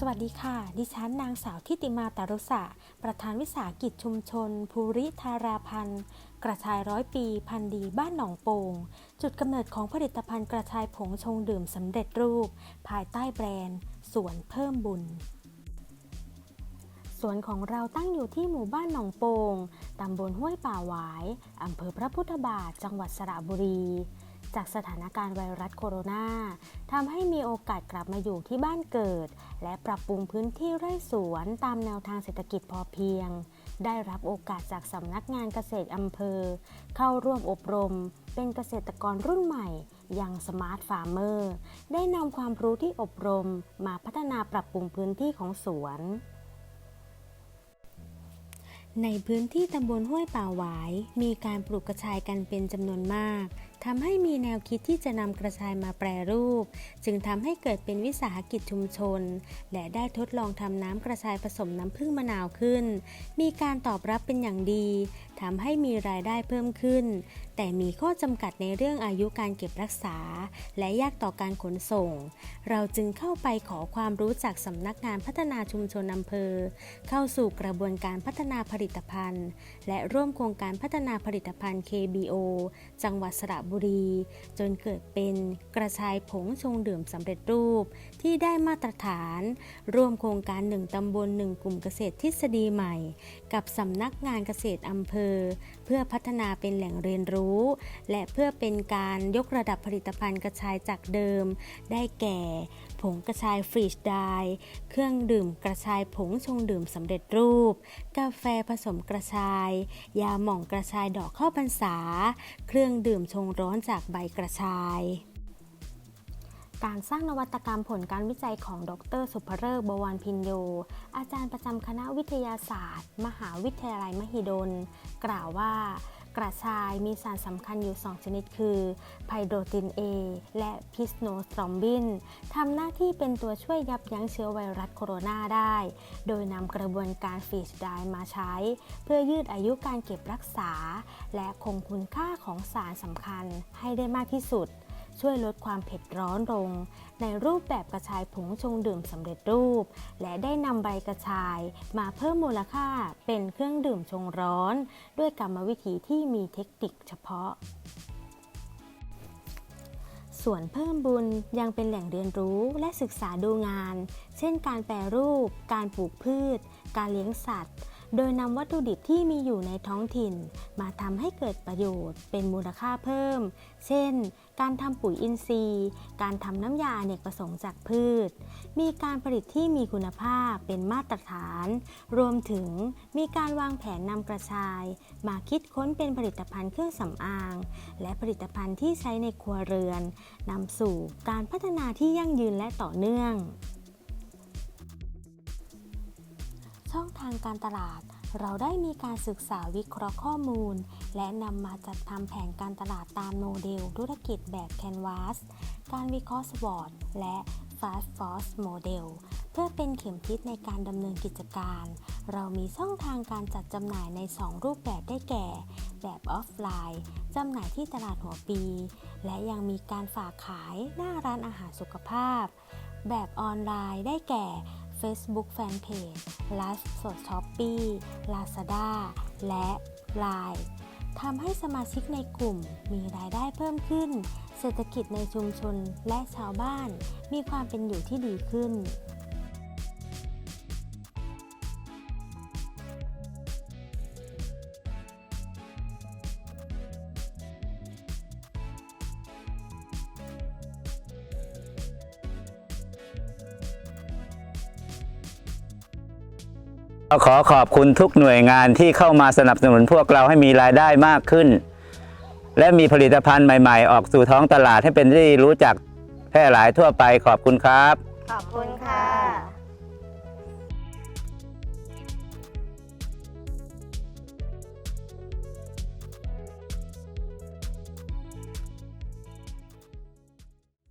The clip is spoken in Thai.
สวัสดีค่ะ ดิฉันนางสาวทิติมาตารุษะ ประธานวิสาหกิจชุมชน ภูริธาราพันธ์ กระชายร้อยปี พันดีบ้านหนองโป่ง จุดกำเนิดของผลิตภัณฑ์กระชายผงชงดื่มสำเร็จรูป ภายใต้แบรนด์ สวนเพิ่มบุญ สวนของเราตั้งอยู่ที่หมู่บ้านหนองโป่ง ตำบลห้วยป่าหวาย อำเภอพระพุทธบาท จังหวัดสระบุรี จากสถานการณ์ไวรัสโคโรนาทำให้มีโอกาสกลับมาอยู่ที่บ้านเกิด และปรับปรุงพื้นที่ไร่สวนตามแนวทางเศรษฐกิจพอเพียง ได้รับโอกาสจากสำนักงานเกษตรอำเภอ เข้าร่วมอบรม เป็นเกษตรกรรุ่นใหม่อย่างสมาร์ทฟาร์มเมอร์ได้นำความรู้ที่อบรมมาพัฒนาปรับปรุงพื้นที่ของสวนในพื้นที่ตำบลห้วยป่าหวาย มีการปลูกกระชายกันเป็นจำนวนมาก ทำให้มีแนวคิดที่จะนำกระชายมาแปรรูป จึงทำให้เกิดเป็นวิสาหกิจชุมชน และได้ทดลองทำน้ำกระชายผสมน้ำผึ้งมะนาวขึ้น มีการตอบรับเป็นอย่างดี ทำให้มีรายได้เพิ่มขึ้น แต่มีข้อจำกัดในเรื่องอายุการเก็บรักษา และยากต่อการขนส่ง เราจึงเข้าไปขอความรู้จากสำนักงานพัฒนาชุมชนอำเภอ เข้าสู่กระบวนการพัฒนาผลิตภัณฑ์ และร่วมโครงการพัฒนาผลิตภัณฑ์ KBO จังหวัดสระบุรี จนเกิดเป็นกระชายผงชงดื่มสำเร็จรูป ที่ได้มาตรฐาน ร่วมโครงการหนึ่งตำบลหนึ่งกลุ่มเกษตรทฤษฎีใหม่ กับสำนักงานเกษตรอำเภอเพื่อพัฒนาเป็นแหล่งเรียนรู้ และเพื่อเป็นการยกระดับผลิตภัณฑ์กระชายจากเดิม ได้แก่ ผงกระชายฟรีชไดร์เครื่องดื่มกระชายผงชงดื่มสำเร็จรูป กาแฟผสมกระชาย ยาหม่องกระชายดอกข้าวพรรษา เครื่องดื่มชงร้อนจากใบกระชาย การสร้างนวัตกรรมผลการวิจัยของดรสุภเริกษ์บวรพินโย อาจารย์ประจำคณะวิทยาศาสตร์ มหาวิทยาลัยมหิดล กล่าวว่ากระชายมีสารสำคัญอยู่ 2 ชนิดคือไพโดรติน A และพิสโนสตรอมบินทำหน้าที่เป็นตัวช่วยยับยั้งเชื้อไวรัสโคโรนาได้ โดยนำกระบวนการฟีสไดมาใช้ เพื่อยืดอายุการเก็บรักษา และคงคุณค่าของสารสำคัญให้ได้มากที่สุด ช่วยลดความเผ็ดร้อนลง ในรูปแบบกระชายผงชงดื่มสำเร็จรูป และได้นำใบกระชายมาเพิ่มมูลค่าเป็นเครื่องดื่มชงร้อน ด้วยกรรมวิธีที่มีเทคนิคเฉพาะส่วนเพิ่มบุญยังเป็นแหล่งเรียนรู้และศึกษาดูงาน เช่นการแปรรูป การปลูกพืช การเลี้ยงสัตว์ โดยนำวัตถุดิบที่มีอยู่ในท้องถิ่น มาทำให้เกิดประโยชน์เป็นมูลค่าเพิ่ม เช่น การทำปุ๋ยอินทรีย์ การทำน้ำยาอเนกประสงค์จากพืช มีการผลิตที่มีคุณภาพเป็นมาตรฐาน รวมถึงมีการวางแผนนำกระชาย มาคิดค้นเป็นผลิตภัณฑ์เครื่องสำอาง และผลิตภัณฑ์ที่ใช้ในครัวเรือนนำสู่การพัฒนาที่ยั่งยืนและต่อเนื่อง ช่องทางการตลาด เราได้มีการศึกษาวิเคราะห์ข้อมูล และนำมาจัดทำแผนการตลาดตามโมเดลธุรกิจแบบ Canvas การวิเคราะห์ SWOT และ Fast Force Model เพื่อเป็นเข็มทิศในการดำเนินกิจการ เรามีช่องทางการจัดจำหน่ายใน 2 รูปแบบได้แก่ แบบออฟไลน์จำหน่ายที่ตลาดหัวปี และยังมีการฝากขายหน้าร้านอาหารสุขภาพ แบบออนไลน์ได้แก่ Facebook Fanpage ไลฟ์สด Shopee Lazada และ Line ทำให้สมาชิกในกลุ่มมีรายได้เพิ่มขึ้น เศรษฐกิจในชุมชนและชาวบ้าน มีความเป็นอยู่ที่ดีขึ้น ขอขอบคุณทุกหน่วยงานที่เข้ามาสนับสนุนพวกเราให้มีรายได้มากขึ้น และมีผลิตภัณฑ์ใหม่ ๆ ออกสู่ท้องตลาดให้เป็นที่รู้จักแพร่หลายทั่วไปขอบคุณครับ ขอบคุณค่ะ